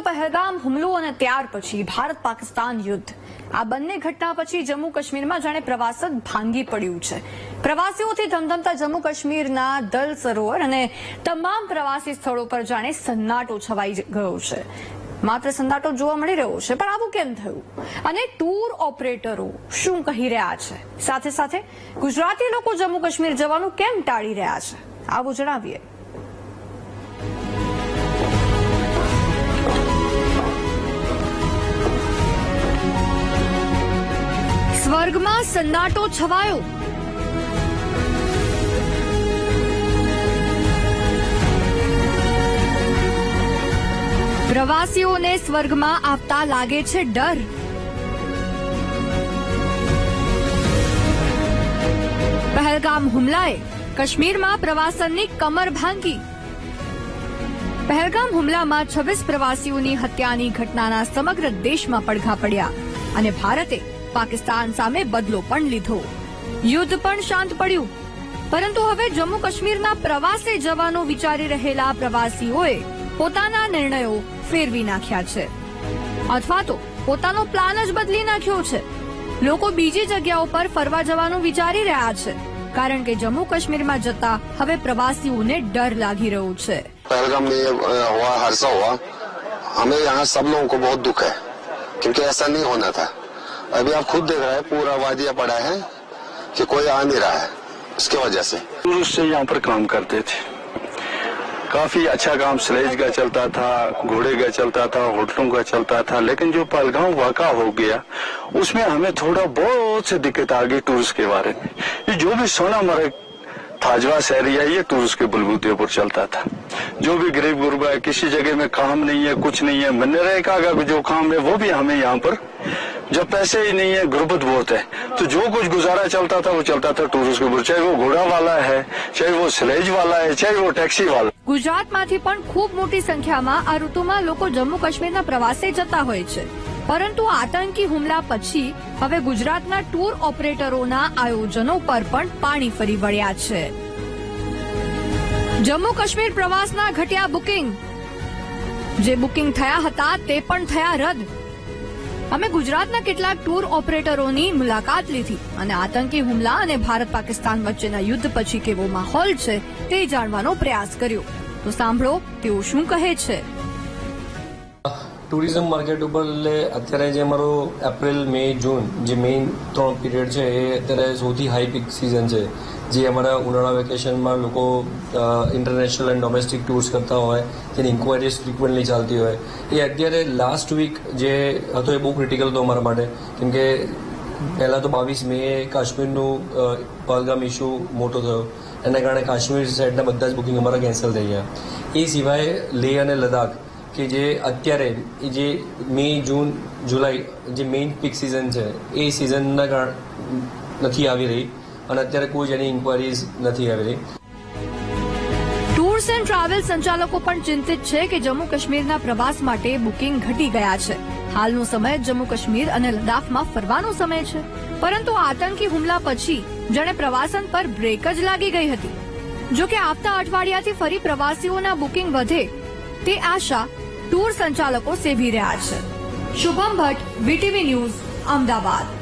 પહેલગામ હુમલો અને ત્યાર પછી ભારત પાકિસ્તાન યુદ્ધ. આ બંને ઘટના પછી જમ્મુ કાશ્મીરમાં જાણે પ્રવાસ જ ભાંગી પડ્યું છે. પ્રવાસીઓથી ધમધમતા જમ્મુ કાશ્મીરના દલ સરોવર અને તમામ પ્રવાસી સ્થળો પર જાણે સન્નાટો છવાઈ ગયો છે. માત્ર સન્નાટો જોવા મળી રહ્યો છે, પણ આવું કેમ થયું? અને ટૂર ઓપરેટરો શું કહી રહ્યા છે? સાથે સાથે ગુજરાતી લોકો જમ્મુ કાશ્મીર જવાનું કેમ ટાળી રહ્યા છે? આવું જણાવીએ. સ્વર્ગમાં સન્નાટો છવાયો. પ્રવાસીઓને સ્વર્ગમાં આવતા લાગે છે ડર. પહેલગામ હુમલાએ કાશ્મીરમાં પ્રવાસનની કમર ભાંગી. પહેલગામ હુમલામાં છવ્વીસ પ્રવાસીઓની હત્યાની ઘટનાના સમગ્ર દેશમાં પડઘા પડ્યા અને ભારતે પાકિસ્તાન સામે બદલો પણ લીધો યુદ્ધ પણ શાંત પડ્યું પરંતુ હવે જમ્મુ કાશ્મીરના પ્રવાસે જવાનું વિચારી રહેલા પ્રવાસીઓએ પોતાના નિર્ણયો ફેરવી નાખ્યા છે અથવા તો પોતાનો પ્લાન જ બદલી નાખ્યો છે લોકો બીજી જગ્યાઓ પર ફરવા જવાનું વિચારી રહ્યા છે કારણ કે જમ્મુ કાશ્મીરમાં જતા હવે પ્રવાસીઓને ડર લાગી રહ્યો છે पहलगाम में ये अ, हुआ हादसा हुआ हमें यहाँ सब लोगों को बहुत दुख है क्योंकि ऐसा नहीं होना था अभी आप खुद देख रहे हैं, पूरा वादिया पड़ा है कि कोई आ नहीं रहा है। उसकी वजह से। टूरिस्ट से यहाँ पर काम करते थे। काफ़ी अच्छा काम, स्लेज का चलता था, घोड़े का चलता था, होटलों का चलता था, लेकिन जो पहलगांव वाका हो गया, उसमें हमें थोड़ा बहुत से दिक्कत आ गई टूरिस्ट के बारे में। ये जो भी सोना मरे थाजवा एरिया ये टूरिस्ट के बलबूते पर चलता था। जो भी गरीब गुरबा है, किसी जगह में काम नहीं है, कुछ नहीं है, मनरेगा का जो काम है, वो भी हमें यहाँ पर जब पैसे ही नहीं है गुर्बत बहुत है तो जो कुछ गुजारा चलता था वो चलता था टूरिस्ट के ऊपर चाहे वो घोड़ा वाला है चाहे वो स्लेज वाला है चाहे वो टैक्सी वाला ગુજરાતમાંથી પણ ખૂબ મોટી સંખ્યામાં આ ઋતુમાં લોકો જમ્મુ કાશ્મીરના પ્રવાસે જતા હોય છે પરંતુ આતંકી હુમલા પછી હવે ગુજરાતના ટૂર ઓપરેટરોના આયોજનો પર પણ પાણી ફરી વળ્યા છે જમ્મુ કાશ્મીર પ્રવાસના ઘટ્યા બુકિંગ જે બુકિંગ થયા હતા તે પણ થયા રદ અમે ગુજરાતના કેટલાક ટૂર ઓપરેટરોની મુલાકાત લીધી અને આતંકી હુમલા અને ભારત પાકિસ્તાન વચ્ચેના યુદ્ધ પછી કેવો માહોલ છે તે જાણવાનો પ્રયાસ કર્યો. તો સાંભળો તેઓ શું કહે છે. ટુરિઝમ માર્કેટ ઉપર, એટલે અત્યારે જે અમારો એપ્રિલ, મે, જૂન જે મેઇન ત્રણ પીરિયડ છે, એ અત્યારે સૌથી હાઈ પીક સિઝન છે. જે અમારા ઉનાળા વેકેશનમાં લોકો ઇન્ટરનેશનલ એન્ડ ડોમેસ્ટિક ટૂર્સ કરતા હોય, જેની ઇન્કવાયરીઝ ફ્રિકવન્ટલી ચાલતી હોય. એ અત્યારે લાસ્ટ વીક જે હતો, એ બહુ ક્રિટિકલ હતો અમારા માટે. કેમ કે પહેલાં તો બાવીસ મે કાશ્મીરનું પહલગામ ઇશ્યુ મોટો થયો. એના કારણે કાશ્મીર સાઈડના બધા જ બુકિંગ અમારા કેન્સલ થઈ ગયા. એ સિવાય લેહ અને લદ્દાખ. કે જે અત્યારે જે મે, જૂન, જુલાઈ જે મેઇન પીક સિઝન છે, એ સિઝનના કારણ નથી આવી રહી અને અત્યારે કોઈ જ એની ઇન્કવાયરીઝ નથી આવી રહી. ટૂર્સ એન્ડ ટ્રાવેલ સંચાલકો પણ ચિંતિત છે કે જમ્મુ કાશ્મીરના પ્રવાસ માટે બુકિંગ ઘટી ગયા છે. હાલનો સમય જમ્મુ કાશ્મીર અને લદ્દાખમાં ફરવાનો સમય છે. પરંતુ આતંકી હુમલા પછી જેણે પ્રવાસન પર બ્રેક જ લાગી ગઈ હતી. જો કે આવતા અઠવાડિયાથી ફરી પ્રવાસીઓના બુકિંગ વધે તે આશા ટૂર સંચાલકો સેવી રહ્યા છે. Shubham Bhatt VTV news Ahmedabad.